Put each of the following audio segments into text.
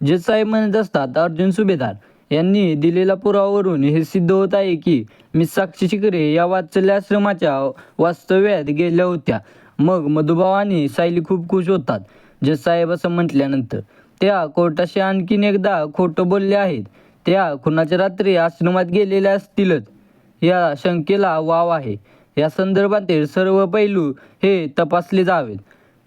जज साहेब म्हणत असतात अर्जुन सुभेदार यांनी दिलेल्या पुरावावरून हे सिद्ध होत आहे की मी साक्षी शिकरे या वाचल्या आश्रमाच्या वास्तव्यात गेल्या होत्या. मग मधुभाव आणि सायली खूप खुश होतात. जज साहेब असं म्हटल्यानंतर त्या कोर्टाशी आणखीन एकदा खोटं बोलले आहेत. त्या खुनाच्या रात्री आश्रमात गेलेल्या असतीलच. या शंकेला वाव आहे. या संदर्भातील सर्व पैलू हे तपासले जावेत.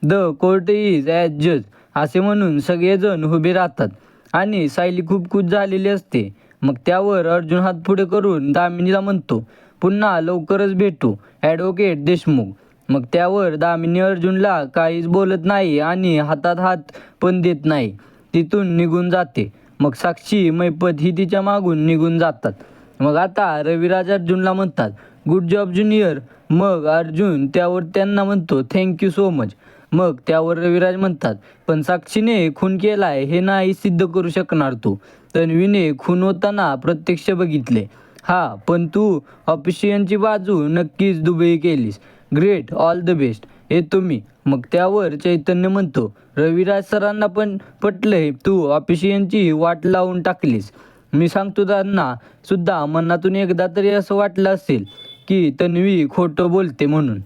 द कोर्ट इज ॲज जज. असे म्हणून सगळेजण उभे राहतात आणि सायली खूप खुश झालेली असते. मग त्यावर अर्जुन हात पुढे करून दामिनीला म्हणतो पुन्हा लवकरच भेटू ॲडव्होकेट देशमुख. मग त्यावर दामिनी अर्जुनला काहीच बोलत नाही आणि हातात हात पण देत नाही. तिथून निघून जाते. मग साक्षी मैपत ही तिच्या मागून निघून जातात. मग आता रविराज अर्जुनला म्हणतात गुड जॉब ज्युनियर मग अर्जुन त्यावर त्यांना म्हणतो थँक्यू सो मच मग त्यावर रविराज म्हणतात पण साक्षीने खून केलाय हे नाही सिद्ध करू शकणार तू. तन्वीने खून होताना प्रत्यक्ष बघितले. हा पण तू ऑफिशियनची बाजू नक्कीच दुबई केलीस. ग्रेट ऑल द बेस्ट हे तुम्ही. मग त्यावर चैतन्य म्हणतो रविराज सरांना पण पटलंय तू ऑफिशियनची वाट लावून टाकलीस. मी सांगतो त्यांना सुद्धा मनातून एकदा तरी असं वाटलं असेल. की तन्वी खोटं बोलते म्हणून.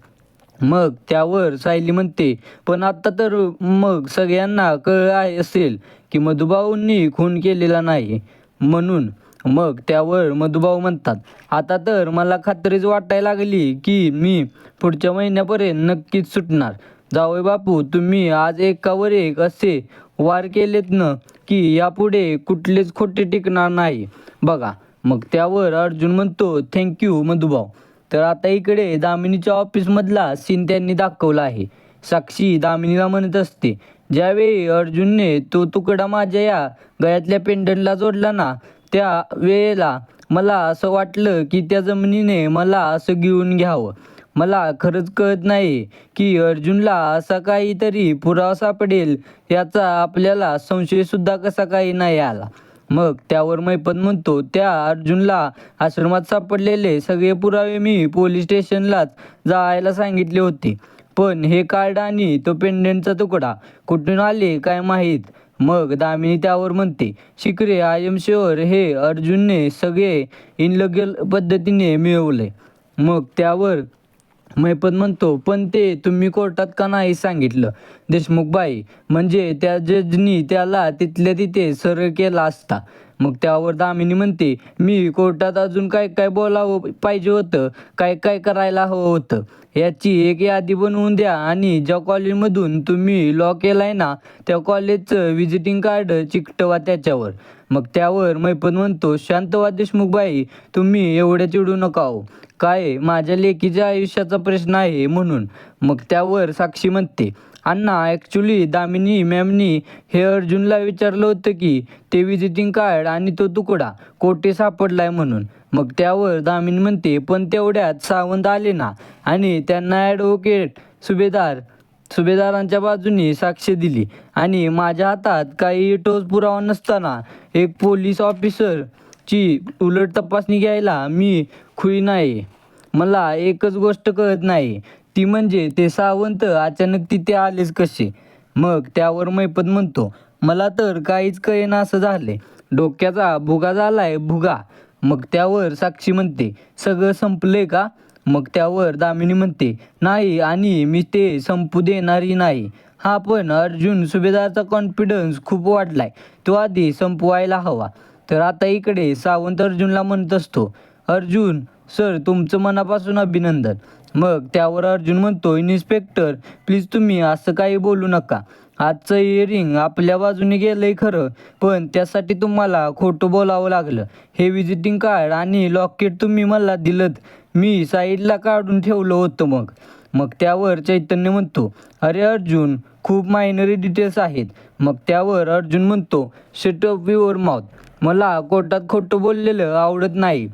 मग त्यावर सायली म्हणते पण आत्ता तर मग सगळ्यांना कळ आहे असेल की मधुभाऊंनी खून केलेला नाही. म्हणून मग त्यावर मधुभाऊ म्हणतात आता तर मला खात्रीच वाटायला लागली की मी पुढच्या महिन्यापर्यंत नक्कीच सुटणार. जावय बापू तुम्ही आज एकावर एक असे वार केलेत ना की यापुढे कुठलेच खोटे टिकणार नाही. बघा मग त्यावर अर्जुन म्हणतो थँक्यू मधुभाऊ तर आता इकडे दामिनीच्या ऑफिसमधला सीन त्यांनी दाखवला आहे. साक्षी दामिनीला म्हणत असते ज्यावेळी अर्जुनने तो तुकडा माझ्या या गळ्यातल्या पेंडंटला जोडला ना त्या वेळेला मला असं वाटलं की त्या जमिनीने मला असं घेऊन घ्यावं. मला खरंच कळत नाही की अर्जुनला असा काहीतरी पुरावा सापडेल याचा आपल्याला संशयसुद्धा कसा काही नाही आला. मग त्यावर मैपत म्हणतो त्या अर्जुनला आश्रमात सापडलेले सगळे पुरावे मी पोलीस स्टेशनलाच जायला सांगितले होते. पण हे कार्ड आणि तो पेंडंटचा तुकडा कुठून आले काय माहीत? मग दामिनी त्यावर म्हणते शिकरे आय एम शुअर हे अर्जुनने सगळे इनलगल पद्धतीने मिळवले. मग त्यावर मैपत म्हणतो पण ते तुम्ही कोर्टात का नाही सांगितलं? देशमुख बाई म्हणजे त्या जजनी त्याला तिथल्या तिथे सरळ केला असता. मग त्यावर दामिनी म्हणते मी कोर्टात अजून काय काय बोलावं पाहिजे होतं? काय काय करायला हवं होतं? याची एक यादी बनवून द्या आणि ज्या कॉलेजमधून तुम्ही लॉ केलाय ना त्या कॉलेजचं व्हिजिटिंग कार्ड चिकटवा त्याच्यावर. मग त्यावर मैपत म्हणतो शांतवा देशमुख बाई तुम्ही एवढ्या चिडू नका हो काय माझ्या लेकीच्या आयुष्याचा प्रश्न आहे म्हणून. मग त्यावर साक्षी म्हणते अण्णा ॲक्च्युली दामिनी मॅमनी हे अर्जुनला विचारलं होतं की ते विजिटिंग कार्ड आणि तो तुकडा कोठे सापडलाय म्हणून. मग त्यावर दामिनी म्हणते पण तेवढ्यात सावंत आले ना आणि त्यांना ॲडव्होकेट सुभेदार सुभेदारांच्या बाजूने साक्ष दिली आणि माझ्या हातात काही ठोस पुरावा नसताना एक पोलीस ऑफिसरची उलट तपासणी घ्यायला मी खुई नाही. मला एकच गोष्ट कळत नाही ती म्हणजे ते सावंत अचानक तिथे आलेच कसे? मग त्यावर मैपत म्हणतो मला तर काहीच कळेना असं झाले डोक्याचा भुगा झालाय भुगा. मग त्यावर साक्षी म्हणते सगळं संपले का? मग त्यावर दामिनी म्हणते नाही आणि मी ते संपू देणारी नाही. हा पण अर्जुन सुभेदारचा कॉन्फिडन्स खूप वाढलाय. तो आधी संपवायला हवा. तर आता इकडे सावंत अर्जुनला म्हणत असतो अर्जुन सर तुमचं मनापासून अभिनंदन. मग त्यावर अर्जुन म्हणतो इन्स्पेक्टर प्लीज तुम्ही असं काही बोलू नका. आजचं इयरिंग आपल्या बाजूने गेलंय खरं पण त्यासाठी तुम्हाला खोटं बोलावं लागलं. हे विजिटिंग कार्ड आणि लॉकेट तुम्ही मला दिलं मी साईडला काढून ठेवलं होतं मग. मग त्यावर चैतन्य म्हणतो अरे अर्जुन खूप मायनरी डिटेल्स आहेत. मग त्यावर अर्जुन म्हणतो शट अप युअर माउथ मला कोर्टात खोटं बोललेलं आवडत नाही.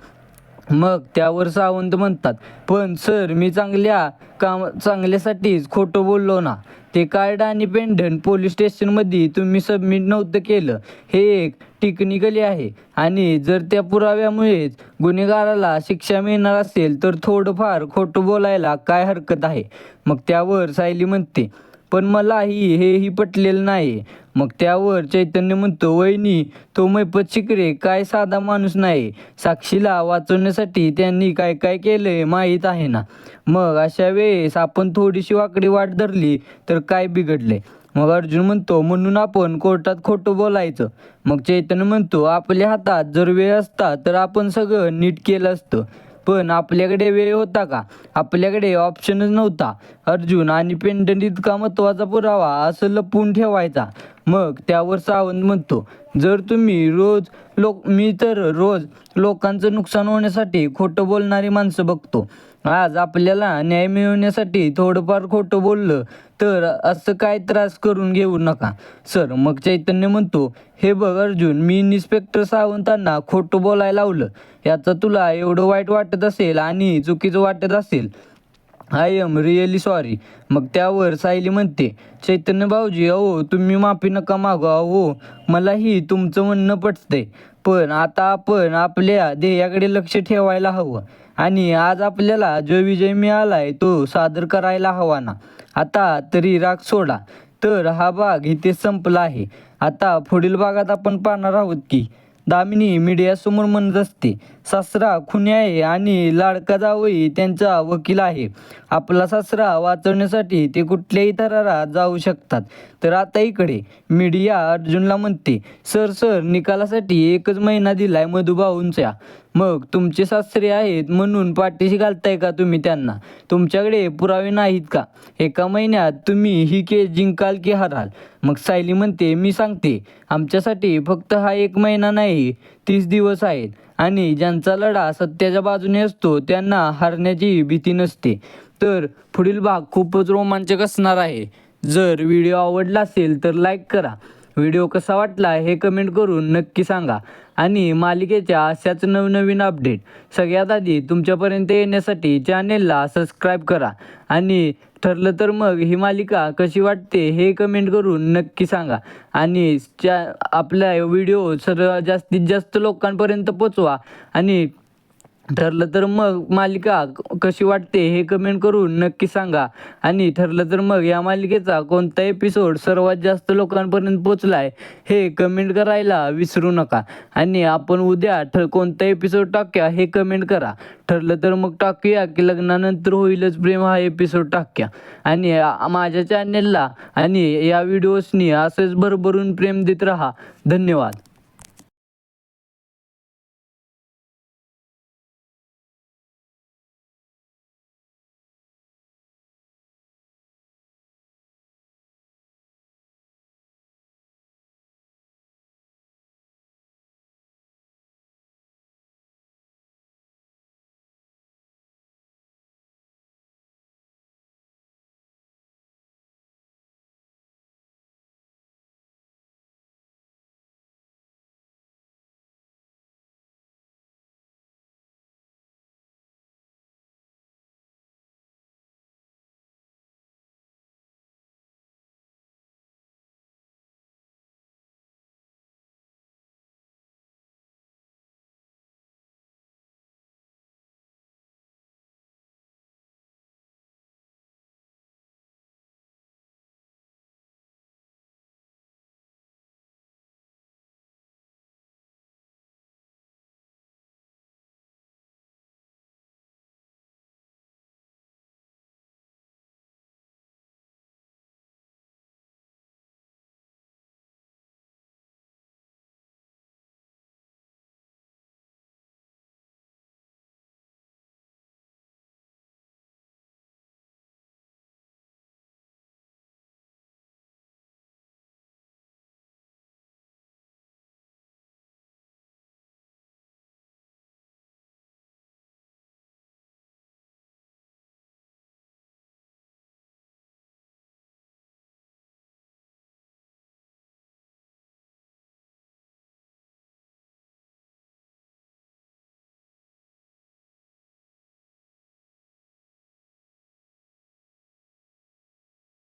मग त्यावर सावंत म्हणतात पण सर मी चांगल्या काम चांगल्यासाठीच खोटं बोललो ना. ते कार्ड आणि पेंडंट पोलीस स्टेशनमध्ये तुम्ही सबमिट नव्हतं केलं. हे एक टेक्निकली आहे. आणि जर त्या पुराव्यामुळेच गुन्हेगाराला शिक्षा मिळणार असेल तर थोडंफार खोटं बोलायला काय हरकत आहे? मग त्यावर सायली म्हणते पण मलाही हेही पटलेलं नाही. मग त्यावर चैतन्य म्हणतो वहिनी तो मैपत शिकरे काय साधा माणूस नाही. साक्षीला वाचवण्यासाठी त्यांनी काय काय केलंय माहीत आहे ना. मग अशा वेळेस आपण थोडीशी वाकडी वाट धरली तर काय बिघडले मग अर्जुन म्हणतो म्हणून आपण कोर्टात खोटं बोलायचं. मग चैतन्य म्हणतो आपल्या हातात जर वेळ असता तर आपण सगळं नीट केलं असतं. पण आपल्याकडे वेळ होता का? आपल्याकडे ऑप्शनच नव्हता. अर्जुन आणि पेंडन इतका महत्त्वाचा पुरावा असं लपवून ठेवायचा. मग त्यावर सावंत म्हणतो जर तुम्ही रोज लोक मी तर रोज लोकांचं नुकसान होण्यासाठी खोटं बोलणारी माणसं बघतो. आज आपल्याला न्याय मिळवण्यासाठी थोडंफार खोटं बोललं तर असं काय त्रास करून घेऊ नका. सर मग चैतन्य म्हणतो हे बघ अर्जुन मी इन्स्पेक्टर सावंतांना खोटं बोलायला लावलं. याचं तुला एवढं वाईट वाटत असेल आणि चुकीचं वाटत असेल. आय एम रिअली सॉरी मग त्यावर सायली म्हणते चैतन्य भाऊजी अहो तुम्ही माफी नका मागू. अहो मलाही तुमचं म्हणणं पटतंय. पण आता आपण आपल्या ध्येयाकडे लक्ष ठेवायला हवं. आणि आज आपल्याला जो विजय मिळालाय तो सादर करायला हवा ना आता तरी राग सोडा. तर हा भाग इथे संपला आहे. आता पुढील भागात आपण पाहणार आहोत की दामिनी मीडियासमोर म्हणत असते सासरा खुनी आहे आणि लाडका जावई त्यांचा वकील आहे. आपला सासरा वाचवण्यासाठी ते कुठल्याही थरारात जाऊ शकतात. तर आता इकडे मीडिया अर्जुनला म्हणते सर सर निकालासाठी एकच महिना दिलाय मधुभाऊंच्या मग तुमचे सासरे आहेत म्हणून पाठीशी घालताय का तुम्ही त्यांना? तुमच्याकडे पुरावे नाहीत का? एका महिन्यात तुम्ही ही केस जिंकाल की हराल. मग सायली म्हणते मी सांगते आमच्यासाठी फक्त हा एक महिना नाही तीस दिवस आहेत. आणि ज्यांचा लढा सत्याच्या बाजूने असतो त्यांना हरण्याची भीती नसते. तर पुढील भाग खूपच रोमांचक असणार आहे. जर व्हिडिओ आवडला असेल तर लाईक करा. व्हिडिओ कसा वाटला हे कमेंट करून नक्की सांगा. आणि मालिकेच्या अशाच नवनवीन अपडेट सगळ्यात आधी तुमच्यापर्यंत येण्यासाठी चॅनेलला सबस्क्राईब करा. आणि ठरलं तर मग ही मालिका कशी वाटते हे कमेंट करून नक्की सांगा. आणि च्या आपला व्हिडिओ सर्व जास्तीत जास्त लोकांपर्यंत पोचवा. आणि ठरलं तर मग मालिका कशी वाटते हे कमेंट करून नक्की सांगा. आणि ठरलं तर मग या मालिकेचा कोणता एपिसोड सर्वात जास्त लोकांपर्यंत पोचलाय हे कमेंट करायला विसरू नका. आणि आपण उद्या ठ कोणता एपिसोड टाकूया हे कमेंट करा. ठरलं तर मग टाकूया की लग्नानंतर होईलच प्रेम हा एपिसोड टाकूया. आणि माझ्या चॅनेलला आणि या व्हिडिओजनी असंच भरभरून प्रेम देत राहा. धन्यवाद.